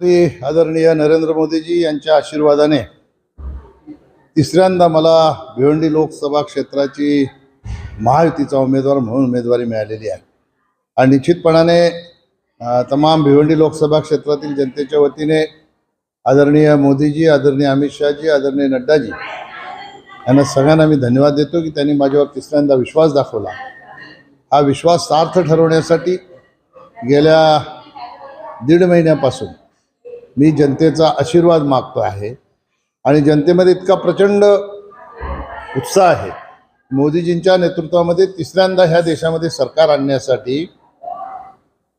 श्री आदरणीय नरेंद्र मोदीजी यांच्या आशीर्वादाने तिसऱ्यांदा मला भिवंडी लोकसभा क्षेत्राची महायुतीचा उमेदवार म्हणून उमेदवारी मिळालेली आहे. आणि निश्चितपणाने तमाम भिवंडी लोकसभा क्षेत्रातील जनतेच्या वतीने आदरणीय मोदीजी आदरणीय अमित शहाजी आदरणीय नड्डाजी यांना सगळ्यांना मी धन्यवाद देतो की त्यांनी माझ्यावर तिसऱ्यांदा विश्वास दाखवला. हा विश्वास सार्थ ठरवण्यासाठी गेल्या दीड महिन्यापासून मी जनतेचा आशीर्वाद मागतो आहे. आणि जनतेमध्ये इतका प्रचंड उत्साह आहे. मोदीजींच्या नेतृत्वामध्ये तिसऱ्यांदा ह्या देशामध्ये सरकार आणण्यासाठी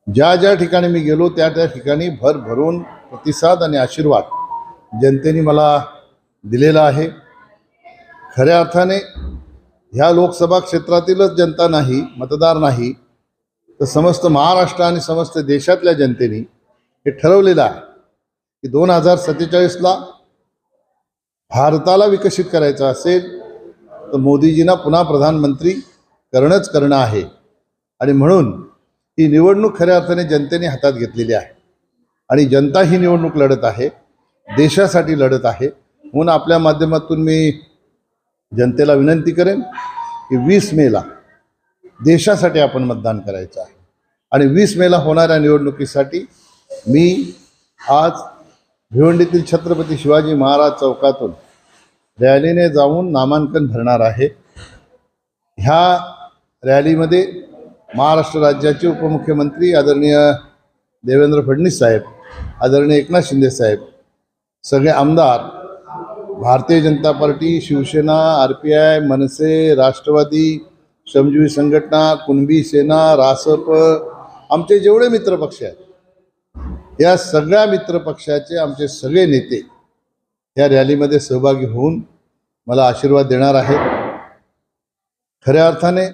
ज्या ज्या ठिकाणी मी गेलो त्या त्या ठिकाणी भर भरून प्रतिसाद आणि आशीर्वाद जनतेने मला दिलेला आहे. खऱ्या अर्थाने ह्या लोकसभा क्षेत्रातीलच जनता नाही मतदार नाही तर समस्त महाराष्ट्र आणि समस्त देशातल्या जनतेने हे ठरवलेलं आहे. की दोन हजार सत्तेचाळीसला भारताला विकसित करायचं असेल तर मोदीजींना पुन्हा प्रधानमंत्री करणंच करणं आहे. आणि म्हणून ही निवडणूक खऱ्या अर्थाने जनतेने हातात घेतलेली आहे. आणि जनता ही निवडणूक लढत आहे देशासाठी लढत आहे. म्हणून आपल्या माध्यमातून मी जनतेला विनंती करेन की वीस मेला देशासाठी आपण मतदान करायचं आहे. आणि वीस मेला होणाऱ्या निवडणुकीसाठी मी आज भिवंडीतील छत्रपती शिवाजी महाराज चौकातून रॅलीने जाऊन नामांकन भरणार आहे. ह्या रॅलीमध्ये महाराष्ट्र राज्याचे उपमुख्यमंत्री आदरणीय देवेंद्र फडणवीस साहेब आदरणीय एकनाथ शिंदे साहेब सगळे आमदार Bharatiya Janata party Shivsena R P I Manse Rashtrawadi Shramjeevi Sanghatana Kunbi सेना रासप आमचे जेवढे मित्रपक्ष आहेत या सगळ्या मित्रपक्षाचे आमचे सगळे नेते या रॅलीमध्ये सहभागी होऊन मला आशीर्वाद देणार आहेत. खऱ्या अर्थाने